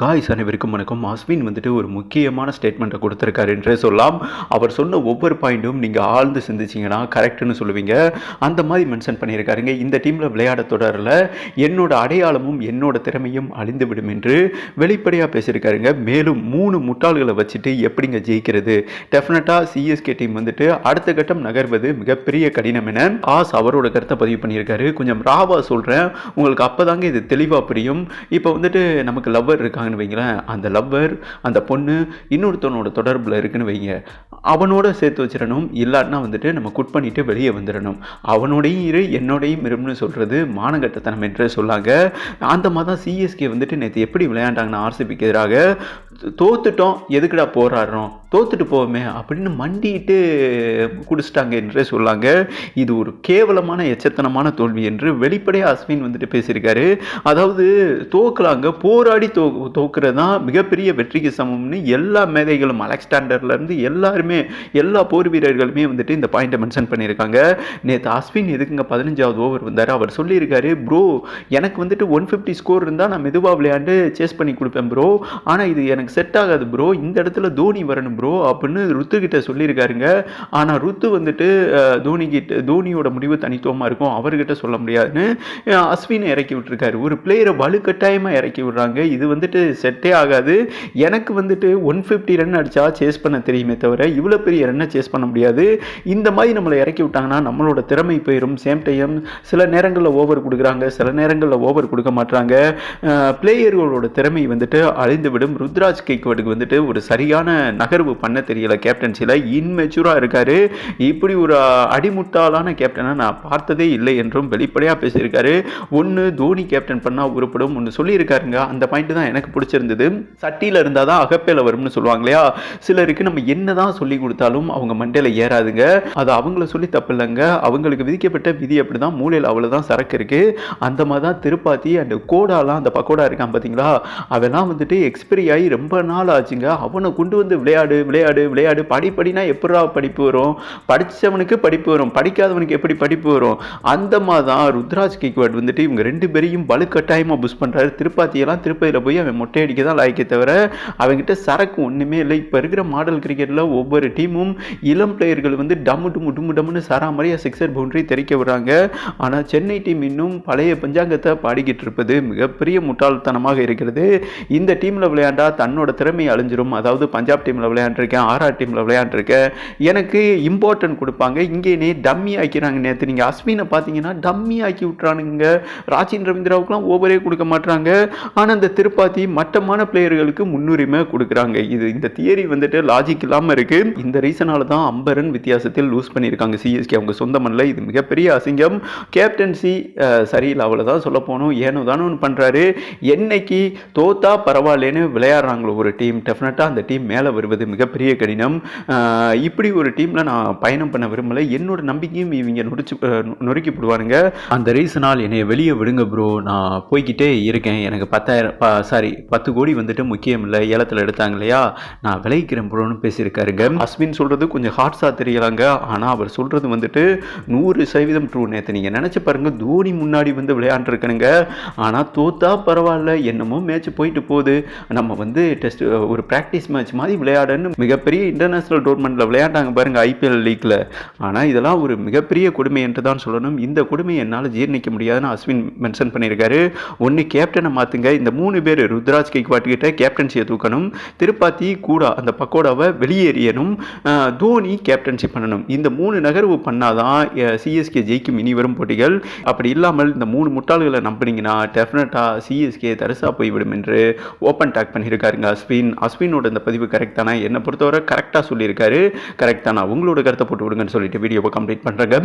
Guys அனைவருக்கும் வணக்கம். அஸ்வின் வந்துட்டு ஒரு முக்கியமான ஸ்டேட்மெண்ட்டை கொடுத்துருக்காரு என்றே சொல்லலாம். அவர் சொன்ன ஒவ்வொரு பாயிண்ட்டும் நீங்கள் ஆழ்ந்து சிந்திச்சிங்கன்னா கரெக்டுன்னு சொல்லுவீங்க. அந்த மாதிரி மென்ஷன் பண்ணியிருக்காருங்க. இந்த டீமில் விளையாட தொடரில் என்னோட அடையாளமும் என்னோட திறமையும் அழிந்து விடும் என்று வெளிப்படையாக பேசியிருக்காருங்க. மேலும் மூணு முட்டாள்களை வச்சுட்டு எப்படிங்க ஜெயிக்கிறது? டெஃபினட்டாக சிஎஸ்கே டீம் வந்துட்டு அடுத்த கட்டம் நகர்வது மிகப்பெரிய கடினம் என ஆஸ் அவரோட கருத்தை பதிவு பண்ணியிருக்காரு. கொஞ்சம் ராவா சொல்கிறேன் உங்களுக்கு அப்போதாங்க இது தெளிவாக புரியும். இப்போ வந்துட்டு நமக்கு லவ்வர் இருக்காங்கன்னு வைங்களேன். அந்த லவ்வர் அந்த பொண்ணு இன்னொருத்தவனோட தொடர்பில் இருக்குன்னு வைங்க. அவனோட சேர்த்து வச்சிடணும். இல்லாட்டினா வந்துட்டு நம்ம குட் பண்ணிட்டு வெளியே வந்துடணும். அவனோடையும் இரு என்னோடையும் இரும்னு சொல்கிறது மானகட்டத்தனம் என்று சொல்லாங்க. அந்த மாதிரி தான் சிஎஸ்கே வந்துட்டு நேற்று எப்படி விளையாண்டாங்கன்னா ஆர்சிபிக்கு எதிராக தோத்துட்டோம் எதுக்குடா போராடுறோம்? தோத்துட்டு போவோமே அப்படின்னு மண்டிட்டு குடிச்சிட்டாங்க என்றே சொல்லாங்க. இது ஒரு கேவலமான எச்சத்தனமான தோல்வி என்று வெளிப்படையாக அஸ்வின் வந்துட்டு பேசியிருக்காரு. அதாவது தோக்கலாங்க. போராடி தோ தோக்குறது தான் மிகப்பெரிய வெற்றிக்கு சமம்னு எல்லா மேதைகளும் அலெக்சாண்டர்லேருந்து எல்லாருமே எல்லா போர் வீரர்களுமே வந்துட்டு இந்த பாயிண்ட்டை மென்ஷன் பண்ணியிருக்காங்க. நேற்று அஸ்வின் எதுக்குங்க பதினஞ்சாவது ஓவர் வந்தார்? அவர் சொல்லியிருக்காரு ப்ரோ எனக்கு வந்துட்டு ஒன் ஃபிஃப்டி ஸ்கோர் இருந்தால் நான் மெதுவாக விளையாண்டு சேஸ் பண்ணி கொடுப்பேன் ப்ரோ ஆனால் இது எனக்கு செட் ஆகாது ப்ரோ இந்த இடத்துல தோனி வரணும் ப்ரோ அப்படின்னு ருத்து கிட்ட சொல்லியிருக்காருங்க. ஆனால் ருத்து வந்துட்டு அஹ், தோனி கிட்ட தோனியோட முடிவு தனித்துவமாக இருக்கும். அவர்கிட்ட சொல்ல முடியாதுன்னு அஸ்வினை இறக்கி விட்டுருக்காரு. ஒரு பிளேயரை வலுக்கட்டாயமாக இறக்கி விடுறாங்க. இது வந்துட்டு செட்டே ஆகாது. எனக்கு வந்துட்டு ஒன் ஃபிஃப்டி ரன் அடித்தா சேஸ் பண்ண தெரியுமே தவிர இவ்வளோ பெரிய ரன்னை சேஸ் பண்ண முடியாது. இந்த மாதிரி நம்மளை இறக்கி விட்டாங்கன்னா நம்மளோட திறமை போயிடும் சேம் டைம் சில நேரங்களில் ஓவர் கொடுக்குறாங்க. சில நேரங்களில் ஓவர் கொடுக்க மாட்டாங்க பிளேயர்களோட திறமை வந்துட்டு அழிந்து விடும் ருத்ராஜ் கேக்வர்டுக்கு வந்துட்டு ஒரு சரியான நகர்வு பண்ண தெரியல கேப்டன்சியில் இன்மெச்சூராக இருக்காரு. இப்படி ஒரு அடிமுட்டாலான அடிமுட்டாளான கேப்டனை நான் பார்த்ததே இல்லை என்றும் வெளிப்படையாக பேசியிருக்காரு. ஒன்று தோனி கேப்டன் பண்ணால் உருப்படும். ஒன்று சொல்லியிருக்காருங்க. அந்த பாயிண்ட் தான் எனக்கு பிடிச்சிருந்தது. சட்டியில் இருந்தால் தான் அகப்பேல வரும்னு சொல்லுவாங்க இல்லையா? சிலருக்கு நம்ம என்ன தான் சொல்லி கொடுத்தாலும் அவங்க மண்டையில் ஏறாதுங்க. அது அவங்கள சொல்லி தப்பு இல்லைங்க. அவங்களுக்கு விதிக்கப்பட்ட விதி அப்படி தான் மூலையில் அவ்வளோதான் சரக்கு இருக்குது அந்த மாதிரி தான் திருப்பாத்தி அண்ட் கோடாலாம் அந்த பக்கோடா இருக்கான் பார்த்தீங்களா அவெல்லாம் வந்துட்டு எக்ஸ்பிரி ஆகி ரொம்ப ரொம்ப நாள் ஆச்சுங்க அவனை கொண்டு வந்து விளையாடு விளையாடு விளையாடு. படி படினா எப்படா படிப்பு வரும்? படித்தவனுக்கு படிப்பு வரும். படிக்காதவனுக்கு எப்படி படிப்பு வரும்? அந்த மாதிரி தான் ருத்ராஜ் கேக்வாட் வந்துட்டு இவங்க ரெண்டு பேரையும் வலுக்கட்டாயமாக புஷ் பண்ணுறாரு திருப்பாத்தியெல்லாம் திருப்பதியில் போய் அவன் மொட்டை அடிக்க தான் லாய்க்கே தவிர அவங்ககிட்ட சரக்கு ஒன்றுமே இல்லை. இப்போ இருக்கிற மாடல் கிரிக்கெட்டில் ஒவ்வொரு டீமும் இளம் பிளேயர்கள் வந்து டம்மு டும்மு டும்மு டம்முன்னு சராமரியாக சிக்ஸர் பவுண்டரி தெரிக்க விடுறாங்க. ஆனால் சென்னை டீம் இன்னும் பழைய பஞ்சாங்கத்தை பாடிக்கிட்டு இருப்பது மிகப்பெரிய முட்டாள்தனமாக இருக்கிறது. இந்த டீமில் விளையாண்டா தன்னோட திறமை அழிஞ்சிரும். அதாவது பஞ்சாப் டீமில் விளையாண்டுருக்கேன் ஆர்ஆர் டீமில் விளையாண்டுருக்கேன். எனக்கு இம்பார்ட்டன்ட் கொடுப்பாங்க. இங்கே நீ டம்மி ஆக்கிறாங்க நேற்று நீங்கள் அஸ்வினை பார்த்தீங்கன்னா டம்மி ஆக்கி விட்றானுங்க ராஜின் ரவீந்திராவுக்குலாம் ஓவரே கொடுக்க மாட்டுறாங்க ஆனால் இந்த திருப்பாத்தி மட்டமான பிளேயர்களுக்கு முன்னுரிமை கொடுக்குறாங்க. இது இந்த தியரி வந்துட்டு லாஜிக் இல்லாமல் இருக்குது இந்த ரீசனால தான் அம்பரன் வித்தியாசத்தில் லூஸ் பண்ணியிருக்காங்க சிஎஸ்கே அவங்க சொந்த மண்ணில் இது மிகப்பெரிய அசிங்கம். கேப்டன்சி சரியில்லை. அவ்வளோதான் சொல்ல போகணும் ஏனோ தானோ ஒன்று பண்ணுறாரு என்னைக்கு தோத்தா பரவாயில்லைன்னு விளையாடுறாங்களோ ஒரு டீம் டெஃபினட்டாக அந்த டீம் மேலே வருவது மிகப்பெரிய கடினம். இப்படி ஒரு டீமில் நான் பயணம் பண்ண விரும்பலை. என்னோட நம்பிக்கையும் இவங்க நொடிச்சு நொறுக்கி போடுவானுங்க. அந்த ரீசனால் என்னை வெளியே விடுங்க ப்ரோ நான் போய்கிட்டே இருக்கேன். எனக்கு பத்தாயிரம் சாரி பத்து கோடி வந்துட்டு முக்கியம் இல்லை. ஏலத்தில் எடுத்தாங்க இல்லையா? நான் விளைவிக்கிறேன் ப்ரோன்னு பேசியிருக்காருங்க அஸ்வின் சொல்கிறது கொஞ்சம் ஹார்ட்ஸாக தெரியலாங்க. ஆனால் அவர் சொல்கிறது வந்துட்டு நூறு சதவீதம் ட்ரூ நேற்று நீங்கள் நினச்சி பாருங்கள் தோனி முன்னாடி வந்து விளையாண்டுருக்கணுங்க. ஆனால் தோத்தா பரவாயில்ல. என்னமோ மேட்ச் போயிட்டு போகுது. நம்ம வந்து டெஸ்ட் ஒரு ப்ராக்டிஸ் மேட்ச் மாதிரி விளையாடன்னு மிகப்பெரிய இன்டர்நேஷ்னல் டோர்னமெண்ட்டில் விளையாண்டாங்க பாருங்க ஐபிஎல் லீக்கில் ஆனால் இதெல்லாம் ஒரு மிகப்பெரிய கொடுமை என்று தான் சொல்லணும். இந்த கொடுமையை என்னால் ஜீர்ணிக்க முடியாதுன்னு அஸ்வின் மென்ஷன் பண்ணியிருக்காரு. ஒன்று கேப்டனை மாற்றுங்க இந்த மூணு பேர் ருத்ராஜ் கெய்க்வாட் கிட்ட கேப்டன்சியை தூக்கணும். திருப்பாத்தி கூடா அந்த பக்கோடாவை வெளியேறியணும். தோனி கேப்டன்ஷிப் பண்ணணும். இந்த மூணு நகர்வு பண்ணாதான் சிஎஸ்கே ஜெயிக்கும் இனி வரும் போட்டிகள். அப்படி இல்லாமல் இந்த மூணு முட்டாள்களை நம்பினீங்கன்னா டெஃபினட்டாக சிஎஸ்கே தரிசா போய்விடும் என்று ஓப்பன் டாக் பண்ணியிருக்காருங்க. அஸ்வின் அஸ்வினோட இந்த பதிவு கரெக்ட் தானே? என்னை பொறுத்தவரை கரெக்டாக சொல்லியிருக்காரு. கரெக்ட் தானா? உங்களோட கருத்தை போட்டு விடுங்கன்னு சொல்லிட்டு வீடியோவை கம்ப்ளீட் பண்ணுறேங்க